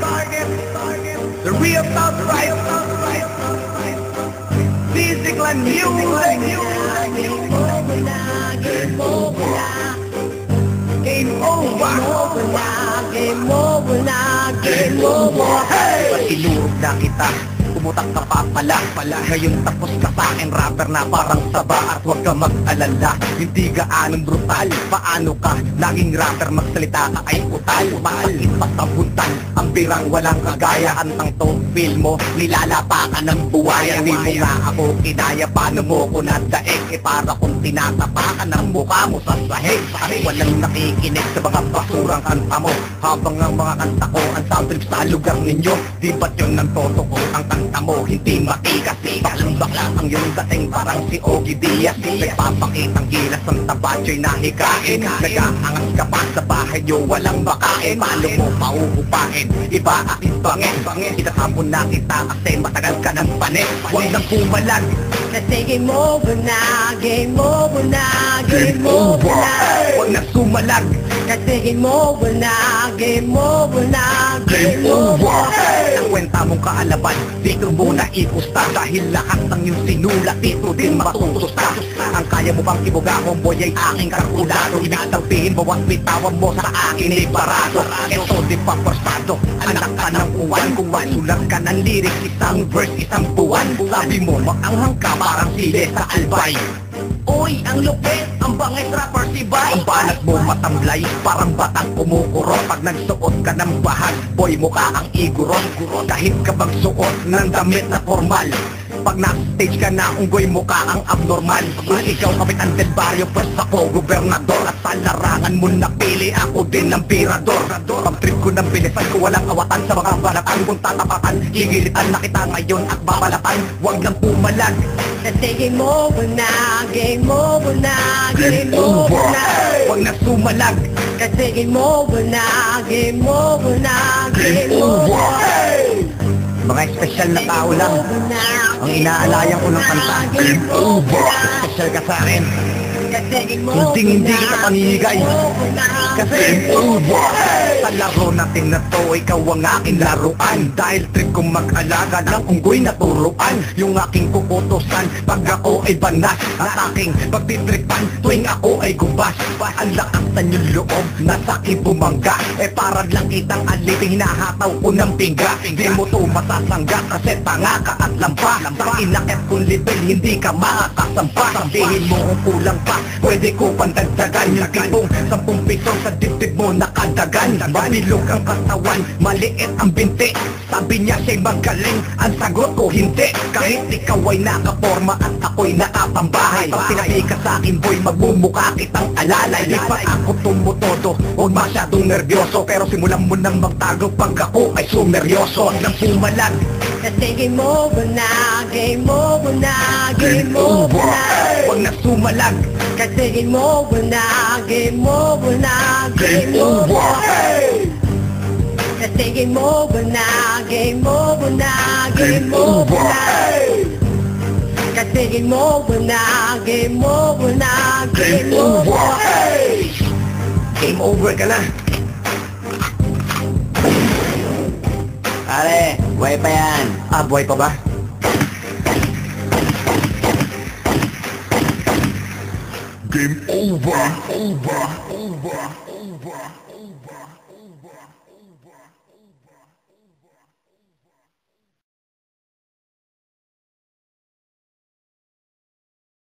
bargain, bargain, bargain, the real about right, music like music, game over, game over, game over, game over, hey! Patinuog na kita. Pumutak ka pa pala pala. Ngayon tapos ka sa akin rapper na parang saba At huwag ka mag-alala Hindi gaanong brutal. Paano ka Laging rapper magsalita ka ay utal Maalit pa sa buntan Ang birang walang kagaya. Antang to feel mo Nilalapa ka ng buwaya Di mo nga ako kinaya Paano mo ko nadaig? Eh para kung tinatapakan ng mukha mo sa sahig Walang nakikinig sa mga basurang kanta mo. Habang ang mga kanta ko Ang sound trip sa lugar ninyo Di ba't yun ang toto ko? Ang kanta mo hindi makikasi Baklang bakla ang iyong dating parang si Ogie Diaz Nagpapakitang gilas ang tabatyo'y nahikain Nag-aangas ka pa sa bahay nyo walang makain Paano mo pauupain Iba aking bangin Itatapon na kita kasi matagal ka ng panik Huwag nang pumalag. Kasi game over na, game over na, game over. na. Huwag nang sumalag Kasi game over na, game over na, game over. Ang kwenta mong kaalaman Dito mo na ikusta Dahil lahat ng iyong sinulat Dito din matutusta Ang kaya mo bang ibuga Homeboy ay aking kalkulado Ibig sabihin bawat bitawan mo sa akin ay barato. Ito di pa forsado Anak ka ng uwan Kung masulat ka ng lyrics Isang verse, isang buwan. Sabi mo maanghang ka Parang sili sa albay Uy, ang lupit, ang bangis rapper si Bay. Ang banat mo matamlay, parang batang kumukurot. Pag nagsuot ka ng bahag, boy mukha ang iguron. Kahit ka magsuot ng damit na formal pag na-stage ka na, unggoy mukha ang abnormal. Kung ikaw kapitan del barrio, pues ako gobernador. At sa larangan mo napili, ako din ang pirador. Pag trip ko ng bilisan ko, walang awatan sa mga balatan. Kung tatapakan, gigilitan na kita ngayon at babalatan Huwag lang pumalag Kasi game over na, game over na, game over na. Huwag na sumalag Kasi game over na, game over na, game over. Mga espesyal na tao lang Over na, Ang inaalayang ko ng kanta game over. Espesyal ka sa akin game over Hindi-hindi kita na. Kasi Sa laro natin na to Ikaw ang aking laruan. Dahil trip kong mag-alaga ng unggoy na turuan Yung aking kukutusan Pag ako ay banas At aking pagtitripan Tuwing ako ay gubas Ang lakas na yung loob Nasa bumangga. Eh para lang kitang alipin Hinahataw ko ng pingga. Di mo to masasangga Kasi tanga ka at lampa. Sa inakit kong level Hindi ka makakasampa Sabihin mo kung kulang pa Pwede ko pandagdagan Yung tipong sampung piso sa dibdib mo nakadagan. Mabilog ang katawan, maliit ang binti Sabi niya siya'y magaling, ang sagot ko hindi. Kahit ikaw ay nakaporma at ako'y nakapambahay Pag sinabi ka sa akin boy, magmumukha kitang alalay. Di pa ako tumutodo, huwag masyadong nervyoso. Pero simulan mo nang magtago pag ako ay sumeryoso. Huwag nang pumalag Kasi game over na, game over na, game over na. Huwag na sumalag Kasi game over na, game over na, game over. Kasi game over na, game over na, game over na. Kasi game over na, game over na, game over. Game over ka na Pare, buhay pa yan. Ah, buhay pa ba? Game over, over, over.